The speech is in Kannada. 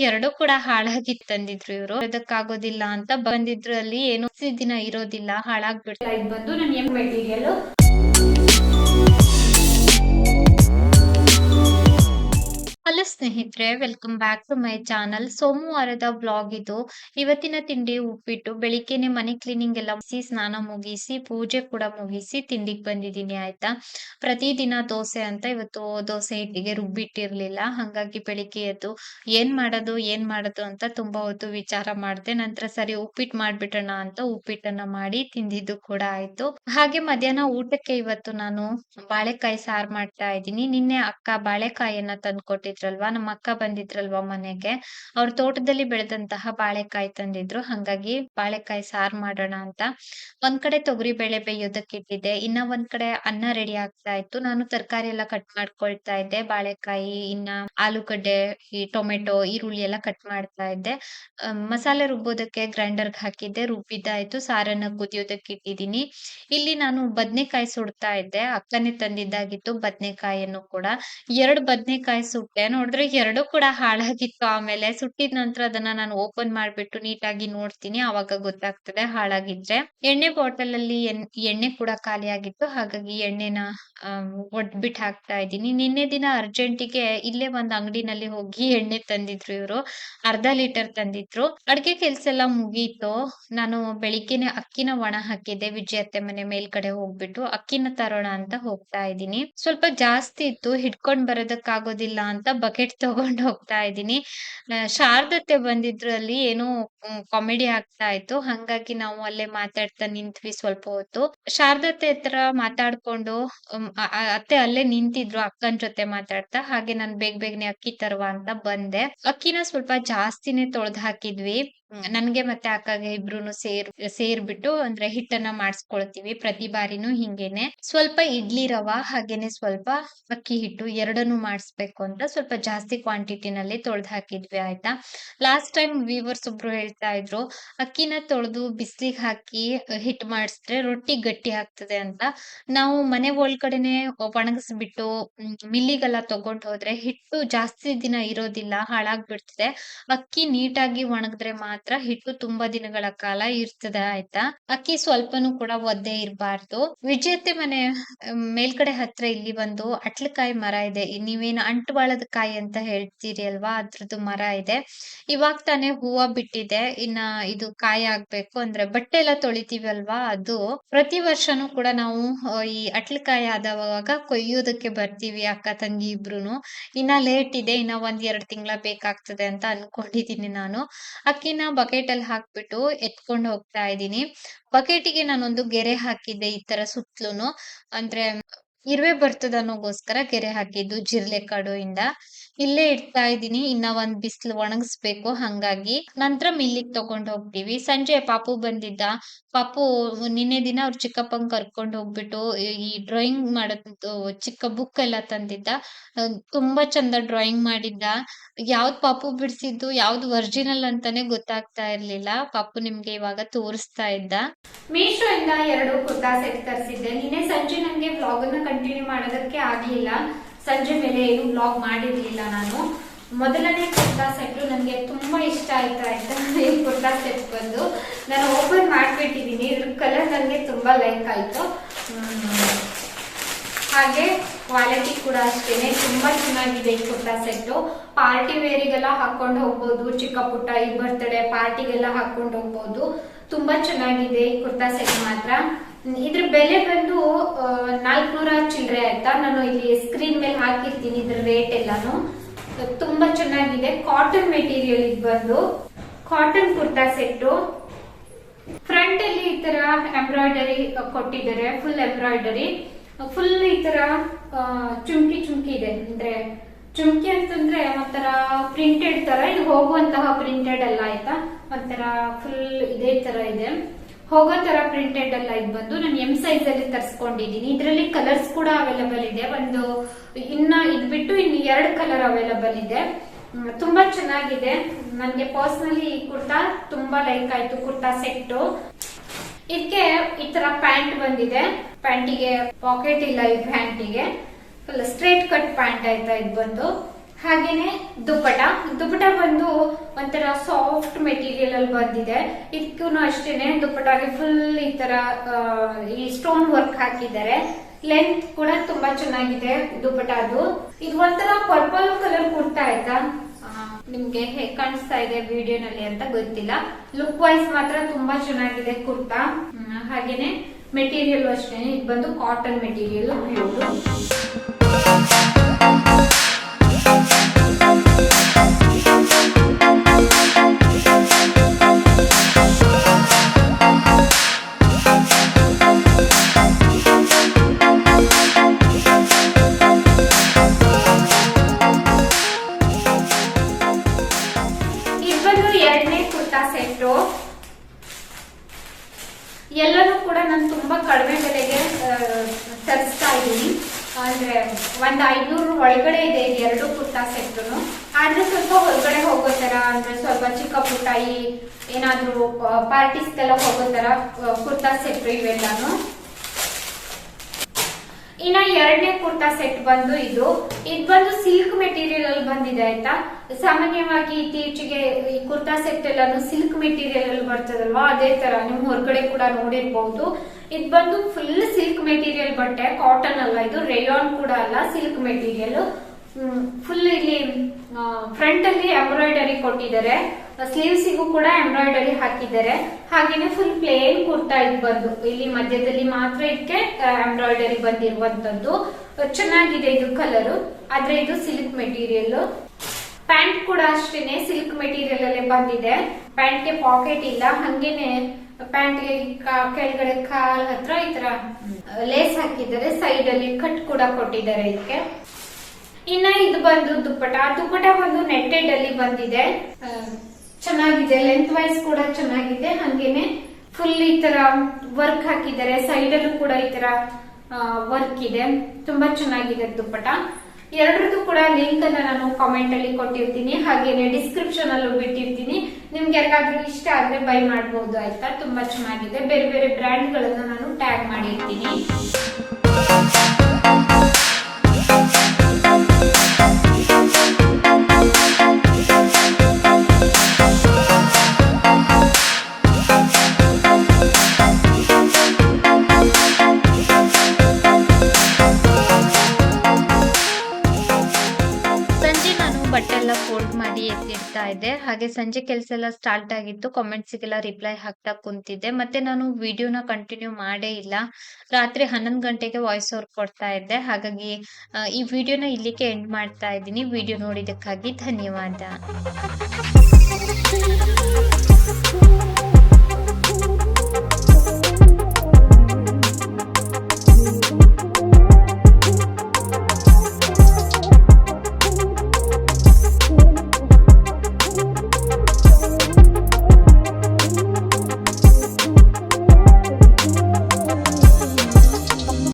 ಎರಡು ಕೂಡ ಹಾಳಾಗಿ ತಂದಿದ್ರು ಇವರು. ಅದಕ್ಕಾಗೋದಿಲ್ಲ ಅಂತ ಬಂದಿದ್ರು. ಅಲ್ಲಿ ಏನು ದಿನ ಇರೋದಿಲ್ಲ. ಹಾಳಾಗ್ಬಿಡ್ತಾರೆ ಇದು ಬಂದು ನನ್ನ ಎಂ ಮೆಟೀರಿಯಲ್ ಹಲೋ ಸ್ನೇಹಿತರೆ welcome back to my channel ಸೋಮವಾರದ ಬ್ಲಾಗ್ ಇದು. ಇವತ್ತಿನ ತಿಂಡಿ ಉಪ್ಪಿಟ್ಟು. ಬೆಳಿಗ್ಗೆನೆ ಮನೆ ಕ್ಲೀನಿಂಗ್ ಎಲ್ಲ ಮುಗಿಸಿ, ಸ್ನಾನ ಮುಗಿಸಿ, ಪೂಜೆ ಕೂಡ ಮುಗಿಸಿ ತಿಂಡಿಗೆ ಬಂದಿದ್ದೀನಿ, ಆಯ್ತಾ? ಪ್ರತಿದಿನ ದೋಸೆ ಅಂತ ಇವತ್ತು ದೋಸೆ ಇಟ್ಟಿಗೆ ರುಬ್ಬಿಟ್ಟಿರ್ಲಿಲ್ಲ. ಹಾಗಾಗಿ ಬೆಳಿಗ್ಗೆ ಎದ್ದು ಏನ್ ಮಾಡೋದು ಏನ್ ಮಾಡೋದು ಅಂತ ತುಂಬಾ ಹೊತ್ತು ವಿಚಾರ ಮಾಡಿದೆ. ನಂತರ ಸರಿ ಉಪ್ಪಿಟ್ಟು ಮಾಡ್ಬಿಟ್ಟಣ ಅಂತ ಉಪ್ಪಿಟ್ಟನ್ನ ಮಾಡಿ ತಿಂದಿದ್ದು ಕೂಡ ಆಯ್ತು. ಹಾಗೆ ಮಧ್ಯಾಹ್ನ ಊಟಕ್ಕೆ ಇವತ್ತು ನಾನು ಬಾಳೆಕಾಯಿ ಸಾರು ಮಾಡ್ತಾ ಇದ್ದೀನಿ. ನಿನ್ನೆ ಅಕ್ಕ ಬಾಳೆಕಾಯಿಯನ್ನ ತಂದ್ಕೊಟ್ಟಿದ್ರಲ್ವಾ ನಮ್ಮ ಅಕ್ಕ ಬಂದಿದ್ರಲ್ವಾ ಮನೆಗೆ? ಅವ್ರ ತೋಟದಲ್ಲಿ ಬೆಳೆದಂತಹ ಬಾಳೆಕಾಯಿ ತಂದಿದ್ರು. ಹಂಗಾಗಿ ಬಾಳೆಕಾಯಿ ಸಾರ್ ಮಾಡೋಣ ಅಂತ. ಒಂದ್ ಕಡೆ ತೊಗರಿ ಬೇಳೆ ಬೇಯೋದಕ್ಕೆ ಇಟ್ಟಿದ್ದೆ. ಇನ್ನ ಒಂದ್ ಕಡೆ ಅನ್ನ ರೆಡಿ ಆಗ್ತಾ ಇತ್ತು. ನಾನು ತರಕಾರಿ ಎಲ್ಲ ಕಟ್ ಮಾಡ್ಕೊಳ್ತಾ ಇದ್ದೆ. ಬಾಳೆಕಾಯಿ, ಇನ್ನ ಆಲೂಗಡ್ಡೆ, ಈ ಟೊಮೆಟೊ, ಈರುಳ್ಳಿ ಎಲ್ಲ ಕಟ್ ಮಾಡ್ತಾ ಇದ್ದೆ. ಮಸಾಲೆ ರುಬ್ಬೋದಕ್ಕೆ ಗ್ರೈಂಡರ್ಗೆ ಹಾಕಿದ್ದೆ. ರುಬ್ಬಿದ್ದಾಯ್ತು ಸಾರನ್ನ ಕುದಿಯೋದಕ್ಕೆ ಇಟ್ಟಿದ್ದೀನಿ. ಇಲ್ಲಿ ನಾನು ಬದ್ನೆಕಾಯಿ ಸುಡ್ತಾ ಇದ್ದೆ. ಅಕ್ಕನೆ ತಂದಿದ್ದಾಗಿತ್ತು ಬದ್ನೆಕಾಯಿಯನ್ನು ಕೂಡ. ಎರಡು ಬದ್ನೆಕಾಯಿ ಸುಟ್ಟೆ. ನೋಡಿದ್ರೆ ಎರಡು ಕೂಡ ಹಾಳಾಗಿತ್ತು. ಆಮೇಲೆ ಸುಟ್ಟಿದ ನಂತರ ಅದನ್ನ ನಾನು ಓಪನ್ ಮಾಡ್ಬಿಟ್ಟು ನೀಟಾಗಿ ನೋಡ್ತೀನಿ, ಅವಾಗ ಗೊತ್ತಾಗ್ತದೆ ಹಾಳಾಗಿದ್ರೆ. ಎಣ್ಣೆ ಬಾಟಲ್ ಅಲ್ಲಿ ಎಣ್ಣೆ ಕೂಡ ಖಾಲಿ ಆಗಿತ್ತು. ಹಾಗಾಗಿ ಎಣ್ಣೆನ ಒಡ್ಬಿಟ್ ಹಾಕ್ತಾ ಇದ್ದೀನಿ. ನಿನ್ನೆ ದಿನ ಅರ್ಜೆಂಟಿಗೆ ಇಲ್ಲೇ ಒಂದ್ ಅಂಗಡಿನಲ್ಲಿ ಹೋಗಿ ಎಣ್ಣೆ ತಂದಿದ್ರು ಇವರು. ಅರ್ಧ ಲೀಟರ್ ತಂದಿದ್ರು. ಅಡ್ಗೆ ಕೆಲ್ಸ ಎಲ್ಲ ಮುಗೀತು. ನಾನು ಬೆಳಿಗ್ಗೆನೆ ಅಕ್ಕಿನ ಒಣ ಹಾಕಿದ್ದೆ. ವಿಜಯತ್ತೆ ಮನೆ ಮೇಲ್ಗಡೆ ಹೋಗ್ಬಿಟ್ಟು ಅಕ್ಕಿನ ತರೋಣ ಅಂತ ಹೋಗ್ತಾ ಇದ್ದೀನಿ. ಸ್ವಲ್ಪ ಜಾಸ್ತಿ ಇತ್ತು. ಹಿಡ್ಕೊಂಡ್ ಬರೋದಕ್ಕಾಗೋದಿಲ್ಲ ಅಂತ ಬಕೆಟ್ ತಗೊಂಡ್ ಹೋಗ್ತಾ ಇದ್ದೀನಿ. ಆ, ಶಾರದತ್ತೆ ಬಂದಿದ್ರು ಅಲ್ಲಿ ಏನೋ ಕಾಮಿಡಿ ಆಗ್ತಾ ಇತ್ತು. ಹಂಗಾಗಿ ನಾವು ಅಲ್ಲೇ ಮಾತಾಡ್ತಾ ನಿಂತ್ವಿ ಸ್ವಲ್ಪ ಹೊತ್ತು. ಶಾರದತ್ತೆ ಹತ್ರ ಮಾತಾಡ್ಕೊಂಡು ಅತ್ತೆ ಅಲ್ಲೇ ನಿಂತಿದ್ರು ಅಕ್ಕನ್ ಜೊತೆ ಮಾತಾಡ್ತಾ. ಹಾಗೆ ನಾನ್ ಬೇಗ ಬೇಗನೆ ಅಕ್ಕಿ ತರುವ ಅಂತ ಬಂದೆ. ಅಕ್ಕಿನ ಸ್ವಲ್ಪ ಜಾಸ್ತಿನೇ ತೊಳ್ದ್ ಹಾಕಿದ್ವಿ. ನನ್ಗೆ ಮತ್ತೆ ಅಕ್ಕಗೆ ಇಬ್ರು ಸೇರ್, ಸೇರ್ಬಿಟ್ಟು ಅಂದ್ರೆ ಹಿಟ್ಟನ್ನ ಮಾಡಿಸ್ಕೊಳ್ತೀವಿ ಪ್ರತಿ ಬಾರಿನೂ ಹಿಂಗೇನೆ. ಸ್ವಲ್ಪ ಇಡ್ಲಿ ರವ ಹಾಗೇನೆ ಸ್ವಲ್ಪ ಅಕ್ಕಿ ಹಿಟ್ಟು ಎರಡನ್ನು ಮಾಡಿಸ್ಬೇಕು ಅಂತ ಸ್ವಲ್ಪ ಜಾಸ್ತಿ ಕ್ವಾಂಟಿಟಿನಲ್ಲಿ ತೊಳೆದು ಹಾಕಿದ್ವಿ ಆಯ್ತಾ. ಲಾಸ್ಟ್ ಟೈಮ್ ವೀವರ್ಸ್ ಒಬ್ರು ಹೇಳ್ತಾ ಇದ್ರು, ಅಕ್ಕಿನ ತೊಳೆದು ಬಿಸಿಲಿಗೆ ಹಾಕಿ ಹಿಟ್ ಮಾಡಿಸಿದ್ರೆ ರೊಟ್ಟಿ ಗಟ್ಟಿ ಆಗ್ತದೆ ಅಂತ. ನಾವು ಮನೆ ಒಳಗಡೆನೆ ಒಣಗಿಸ್ಬಿಟ್ಟು ಮಿಲ್ಲಿಗೆಲ್ಲ ತಗೊಂಡ್ ಹೋದ್ರೆ ಹಿಟ್ಟು ಜಾಸ್ತಿ ದಿನ ಇರೋದಿಲ್ಲ, ಹಾಳಾಗ್ಬಿಡ್ತದೆ. ಅಕ್ಕಿ ನೀಟಾಗಿ ಒಣಗಿದ್ರೆ ಮಾತ್ರ ಹಿಟ್ಟು ತುಂಬಾ ದಿನಗಳ ಕಾಲ ಇರ್ತದೆ ಆಯ್ತಾ? ಅಕ್ಕಿ ಸ್ವಲ್ಪನೂ ಕೂಡ ಒದ್ದೆ ಇರಬಾರ್ದು. ವಿಜೇತೆ ಮನೆ ಮೇಲ್ಗಡೆ ಹತ್ರ ಇಲ್ಲಿ ಬಂದು ಅಟ್ಲಕಾಯಿ ಮರ ಇದೆ. ನೀವೇನು ಅಂಟುವಾಳದ ಕಾಯಿ ಅಂತ ಹೇಳ್ತೀರಿ ಅಲ್ವಾ? ಅದ್ರದ್ದು ಮರ ಇದೆ. ಇವಾಗ ತಾನೆ ಹೂವ ಬಿಟ್ಟಿದೆ. ಇನ್ನ ಇದು ಕಾಯಿ ಆಗ್ಬೇಕು ಅಂದ್ರೆ ಬಟ್ಟೆ ಎಲ್ಲ ತೊಳಿತೀವಿ ಅಲ್ವಾ ಅದು? ಪ್ರತಿ ವರ್ಷನೂ ಕೂಡ ನಾವು ಈ ಅಟ್ಲಕಾಯಿ ಆದವಾಗ ಕೊಯ್ಯೋದಕ್ಕೆ ಬರ್ತೀವಿ ಅಕ್ಕ, ತಂಗಿ ಇಬ್ರುನು. ಇನ್ನ ಲೇಟ್ ಇದೆ. ಇನ್ನ ಒಂದ್ ಎರಡ್ ತಿಂಗಳ ಬೇಕಾಗ್ತದೆ ಅಂತ ಅನ್ಕೊಂಡಿದೀನಿ ನಾನು. ಅಕ್ಕಿನ ಬಕೆಟ್ ಅಲ್ಲಿ ಹಾಕ್ಬಿಟ್ಟು ಎತ್ಕೊಂಡು ಹೋಗ್ತಾ ಇದ್ದೀನಿ. ಬಕೆಟಿಗೆ ನಾನೊಂದು ಗೆರೆ ಹಾಕಿದ್ದೆ ಈ ತರ ಸುತ್ತಲೂನು. ಅಂದ್ರೆ ಇರುವೆ ಬರ್ತದ ಅನ್ನೋಗೋಸ್ಕರ ಕೆರೆ ಹಾಕಿದ್ದು ಜಿರ್ಲೆ ಇಂದ ಇಲ್ಲೇ ಇಡ್ತಾ ಇದ್ದೀನಿ, ಇನ್ನ ಒಂದ್ ಬಿಸಿಲು ಒಣಗಿಸ್ಬೇಕು, ಹಂಗಾಗಿ. ನಂತರ ಮಿಲ್ಲಿಗ್ ತಗೊಂಡ್ ಹೋಗ್ತೀವಿ. ಸಂಜೆ ಪಾಪು ಬಂದಿದ್ದ. ಪಾಪು ನಿನ್ನೆ ದಿನ ಅವ್ರ ಚಿಕ್ಕಪ್ಪಂಗ್ ಕರ್ಕೊಂಡ್ ಹೋಗ್ಬಿಟ್ಟು ಈ- ಡ್ರಾಯಿಂಗ್ ಮಾಡೋದು ಚಿಕ್ಕ ಬುಕ್ ಎಲ್ಲ ತಂದಿದ್ದ. ತುಂಬಾ ಚಂದ ಡ್ರಾಯಿಂಗ್ ಮಾಡಿದ್ದ. ಯಾವ್ದ್ ಪಾಪು ಬಿಡ್ಸಿದ್ದು, ಯಾವ್ದು ಒರಿಜಿನಲ್ ಅಂತಾನೆ ಗೊತ್ತಾಗ್ತಾ ಇರ್ಲಿಲ್ಲ. ಪಾಪು ನಿಮ್ಗೆ ಇವಾಗ ತೋರಿಸ್ತಾ ಇದ್ದ. ಮೀಶೋ ಇಂದ ಎರಡು ಕುರ್ತಾ ಸೆಟ್ ತರಿಸಿದ್ದೆ. ನಿನ್ನೆ ಸಂಜೆ ನಂಗೆ ವ್ಲಾಗ್ ಅನ್ನ ಕಂಟಿನ್ಯೂ ಮಾಡೋದಕ್ಕೆ ಆಗ್ಲಿಲ್ಲ. ಸಂಜೆ ಮೇಲೆ ಏನು ಬ್ಲಾಗ್ ಮಾಡಿರ್ಲಿಲ್ಲ ನಾನು. ಮೊದಲನೇ ಕುರ್ತಾ ಸೆಟ್ ನನಗೆ ತುಂಬಾ ಇಷ್ಟ ಆಯ್ತಾ ಆಯ್ತಾ ಈ ಕುರ್ತಾ ಸೆಟ್ ಬಂದು. ನಾನು ಓಪನ್ ಮಾಡ್ಬಿಟ್ಟಿದ್ದೀನಿ. ಇದ್ರ ಕಲರ್ ನನಗೆ ತುಂಬಾ ಲೈಕ್ ಆಯ್ತು. ಹಾಗೆ ಕ್ವಾಲಿಟಿ ಕೂಡ ಅಷ್ಟೇನೆ. ತುಂಬಾ ಚೆನ್ನಾಗಿದೆ ಈ ಕುರ್ತಾ ಸೆಟ್ ಪಾರ್ಟಿ ವೇರಿಗೆಲ್ಲ ಹಾಕೊಂಡು ಹೋಗ್ಬೋದು. ಚಿಕ್ಕ ಪುಟ್ಟ ಈ ಬರ್ತ್ಡೇ ಪಾರ್ಟಿಗೆಲ್ಲ ಹಾಕೊಂಡು ಹೋಗ್ಬೋದು. ತುಂಬಾ ಚೆನ್ನಾಗಿದೆ ಈ ಕುರ್ತಾ ಸೆಟ್ ಮಾತ್ರ. ಇದ್ರ ಬೆಲೆ ಬಂದು ನಾಲ್ಕುನೂರ ಚಿಲ್ಲರೆ ಆಯ್ತಾ ನಾನು ಇಲ್ಲಿ ಸ್ಕ್ರೀನ್ ಮೇಲೆ ಹಾಕಿರ್ತೀನಿ ಇದ್ರ ರೇಟ್ ಎಲ್ಲಾನು. ತುಂಬಾ ಚೆನ್ನಾಗಿದೆ. ಕಾಟನ್ ಮೆಟೀರಿಯಲ್ ಇದ್ ಬಂದು ಕಾಟನ್ ಕುರ್ತಾ ಸೆಟ್ಟು ಫ್ರಂಟ್ ಅಲ್ಲಿ ಈ ತರ ಎಂಬ್ರಾಯ್ಡರಿ ಕೊಟ್ಟಿದ್ದಾರೆ ಫುಲ್ ಎಂಬ್ರಾಯ್ಡರಿ ಫುಲ್ ಈ ತರ ಚುಮ್ಕಿ ಚುಮ್ಕಿ ಇದೆ. ಅಂದ್ರೆ, ಚುಮ್ಕಿ ಅಂತಂದ್ರೆ ಒಂಥರ ಪ್ರಿಂಟೆಡ್ ತರ. ಇದು ಹೋಗುವಂತಹ ಪ್ರಿಂಟೆಡ್ ಅಲ್ಲ ಆಯ್ತಾ? ಒಂಥರ ಫುಲ್ ಇದೇ ತರ ಇದೆ. ಹೋಗೋ ತರ ಪ್ರಿಂಟೆಡ್ ಅಲ್ಲ ಇದು ಬಂದು ನಾನು ಎಂ ಸೈಜ್ ಅಲ್ಲಿ ತರಿಸ್ಕೊಂಡಿದ್ದೀನಿ ಇದರಲ್ಲಿ ಕಲರ್ಸ್ ಕೂಡ ಅವೈಲಬಲ್ ಇದೆ. ಒಂದು ಇನ್ನ ಇದು ಬಿಟ್ಟು ಇನ್ನು ಎರಡು ಕಲರ್ ಅವೈಲಬಲ್ ಇದೆ. ತುಂಬಾ ಚೆನ್ನಾಗಿದೆ. ನನ್ಗೆ ಪರ್ಸನಲಿ ಈ ಕುರ್ತಾ ತುಂಬಾ ಲೈಕ್ ಆಯ್ತು, ಕುರ್ತಾ ಸೆಟ್ ಇದಕ್ಕೆ ಈ ತರ ಪ್ಯಾಂಟ್ ಬಂದಿದೆ. ಪ್ಯಾಂಟಿಗೆ ಪಾಕೆಟ್ ಇಲ್ಲ ಈ ಪ್ಯಾಂಟಿಗೆ ಸ್ಟ್ರೇಟ್ ಕಟ್ ಪ್ಯಾಂಟ್ ಆಯ್ತಾ ಇದು ಬಂದು. ಹಾಗೇನೆ ದುಪ್ಪಟ ದುಪ್ಪಟ ಬಂದು ಒಂಥರ ಸಾಫ್ಟ್ ಮೆಟೀರಿಯಲ್ ಅಲ್ಲಿ ಬಂದಿದೆ. ಇದಕ್ಕೂ ಅಷ್ಟೇನೆ ದುಪ್ಪಟಾಗೆ ಫುಲ್ ಈ ತರ ಈ ಸ್ಟೋನ್ ವರ್ಕ್ ಹಾಕಿದ್ದಾರೆ. ಲೆಂತ್ ಕೂಡ ತುಂಬಾ ಚೆನ್ನಾಗಿದೆ ದುಪ್ಪಟ ಅದು ಇದು ಒಂಥರ ಪರ್ಪಲ್ ಕಲರ್ ಕುರ್ತಾ ಆಯ್ತಾ ನಿಮ್ಗೆ ಹೇಗ್ ಕಾಣಿಸ್ತಾ ಇದೆ ವಿಡಿಯೋನಲ್ಲಿ ಅಂತ ಗೊತ್ತಿಲ್ಲ. ಲುಕ್ ವೈಸ್ ಮಾತ್ರ ತುಂಬಾ ಚೆನ್ನಾಗಿದೆ ಕುರ್ತಾ. ಹಾಗೇನೆ ಮೆಟೀರಿಯಲ್ ಅಷ್ಟೇ ಇದು ಬಂದು ಕಾಟನ್ ಮೆಟೀರಿಯಲ್ ಪ್ಯೂರ್ ಎರಡನೇ ಕುರ್ತಾ ಸೆಟ್ಟು. ಎಲ್ಲನೂ ಕೂಡ ನಾನು ತುಂಬಾ ಕಡಿಮೆ ಬೆಲೆಗೆ ತರಿಸ್ತಾ ಇದ್ದೀನಿ. ಅಂದ್ರೆ ಒಂದ್ ಐನೂರು ಒಳಗಡೆ ಇದೆ ಎರಡು ಕುರ್ತಾ ಸೆಟ್ ಆದ್ರೆ ಸ್ವಲ್ಪ ಹೊರಗಡೆ ಹೋಗೋ ತರ, ಅಂದ್ರೆ ಸ್ವಲ್ಪ ಚಿಕ್ಕ ಪುಟ್ಟ ಈ ಏನಾದ್ರೂ ಪಾರ್ಟೀಸ್ಗೆಲ್ಲ ಹೋಗೋ ತರ ಕುರ್ತಾ ಸೆಟ್ ಇವೆಲ್ಲಾನು. ಇನ್ನ ಎರಡನೇ ಕುರ್ತಾ ಸೆಟ್ ಬಂದು ಇದು. ಇದು ಬಂದು ಸಿಲ್ಕ್ ಮೆಟೀರಿಯಲ್ ಅಲ್ಲಿ ಬಂದಿದೆ ಆಯ್ತಾ? ಸಾಮಾನ್ಯವಾಗಿ ಇತ್ತೀಚೆಗೆ ಈ ಕುರ್ತಾ ಸೆಟ್ ಎಲ್ಲಾನು ಸಿಲ್ಕ್ ಮೆಟೀರಿಯಲ್ ಅಲ್ಲಿ ಬರ್ತದಲ್ವಾ? ಅದೇ ತರ ನೀವು ಹೊರಗಡೆ ಕೂಡ ನೋಡಿರ್ಬಹುದು ಇದು ಬಂದು ಫುಲ್ ಸಿಲ್ಕ್ ಮೆಟೀರಿಯಲ್ ಬಟ್ಟೆ ಕಾಟನ್ ಅಲ್ಲ ಇದು ರೇಯಾನ್ ಕೂಡ ಅಲ್ಲ ಸಿಲ್ಕ್ ಮೆಟೀರಿಯಲ್ ಫುಲ್ ಇಲ್ಲಿ ಫ್ರಂಟ್ ಅಲ್ಲಿ ಎಂಬ್ರಾಯ್ಡರಿ ಕೊಟ್ಟಿದ್ದಾರೆ. ಸ್ಲೀವ್ಸಿಗೂ ಕೂಡ ಎಂಬ್ರಾಯ್ಡರಿ ಹಾಕಿದ್ದಾರೆ. ಹಾಗೇನೆ ಫುಲ್ ಪ್ಲೇನ್ ಕುರ್ತಾ ಇದು ಬಂದು. ಇಲ್ಲಿ ಮಧ್ಯದಲ್ಲಿ ಮಾತ್ರ ಇದಕ್ಕೆ ಎಂಬ್ರಾಯ್ಡರಿ ಬಂದಿರುವಂತದ್ದು. ಚೆನ್ನಾಗಿದೆ ಇದು ಕಲರ್ ಆದ್ರೆ ಇದು ಸಿಲ್ಕ್ ಮೆಟೀರಿಯಲ್ ಪ್ಯಾಂಟ್ ಕೂಡ ಅಷ್ಟೇನೆ ಸಿಲ್ಕ್ ಮೆಟೀರಿಯಲ್ ಅಲ್ಲೇ ಬಂದಿದೆ. ಪ್ಯಾಂಟ್ಗೆ ಪಾಕೆಟ್ ಇಲ್ಲ. ಹಂಗೇನೆ ಪ್ಯಾಂಟ್ಗೆ ಕೆಳಗಡೆ ಕಾಲ್ ಹತ್ರ ಈ ತರ ಲೇಸ್ ಹಾಕಿದ್ದಾರೆ. ಸೈಡ್ ಅಲ್ಲಿ ಕಟ್ ಕೂಡ ಕೊಟ್ಟಿದ್ದಾರೆ ಇದಕ್ಕೆ. ಇನ್ನ ಇದು ಬಂದು ದುಪ್ಪಟ ದುಪ್ಪಟ ಬಂದು ನೆಟ್ಟೆಡ್ ಅಲ್ಲಿ ಬಂದಿದೆ. ಚೆನ್ನಾಗಿದೆ ಲೆಂತ್ ವೈಸ್ ಕೂಡ ಚೆನ್ನಾಗಿದೆ. ಹಂಗೇನೆ ಫುಲ್ ಈ ತರ ವರ್ಕ್ ಹಾಕಿದ್ದಾರೆ ಸೈಡ್ ಅಲ್ಲೂ ಕೂಡ ಈ ತರ ವರ್ಕ್ ಇದೆ. ತುಂಬಾ ಚೆನ್ನಾಗಿದೆ ದುಪ್ಪಟ ಎರಡರದ್ದು ಕೂಡ ಲಿಂಕ್ ಅನ್ನ ನಾನು ಕಾಮೆಂಟ್ ಅಲ್ಲಿ ಕೊಟ್ಟಿರ್ತೀನಿ. ಹಾಗೇನೆ ಡಿಸ್ಕ್ರಿಪ್ಷನ್ ಅಲ್ಲೂ ಬಿಟ್ಟಿರ್ತೀನಿ. ನಿಮ್ಗೆ ಯಾರಿಗಾದ್ರೂ ಇಷ್ಟ ಆದ್ರೆ ಬೈ ಮಾಡಬಹುದು ಆಯ್ತಾ? ತುಂಬಾ ಚೆನ್ನಾಗಿದೆ. ಬೇರೆ ಬೇರೆ ಬ್ರ್ಯಾಂಡ್ ಗಳನ್ನ ನಾನು ಟ್ಯಾಗ್ ಮಾಡಿರ್ತೀನಿ. ಇದ್ದೆ ಹಾಗೆ ಸಂಜೆ ಕೆಲಸ ಎಲ್ಲ ಸ್ಟಾರ್ಟ್ ಆಗಿತ್ತು. ಕಾಮೆಂಟ್ಸ್ಗೆಲ್ಲ ರಿಪ್ಲೈ ಹಾಕ್ತಾ ಕುಂತಿದ್ದೆ. ಮತ್ತೆ ನಾನು ವಿಡಿಯೋನ ಕಂಟಿನ್ಯೂ ಮಾಡೇ ಇಲ್ಲ. ರಾತ್ರಿ ಹನ್ನೊಂದು ಗಂಟೆಗೆ ವಾಯ್ಸ್ ಓವರ್ ಕೊಡ್ತಾ ಇದ್ದೆ. ಹಾಗಾಗಿ ಈ ವಿಡಿಯೋನ ಇಲ್ಲಿಗೆ ಎಂಡ್ ಮಾಡ್ತಾ ಇದ್ದೀನಿ. ವಿಡಿಯೋ ನೋಡಿದ್ದಕ್ಕಾಗಿ ಧನ್ಯವಾದ.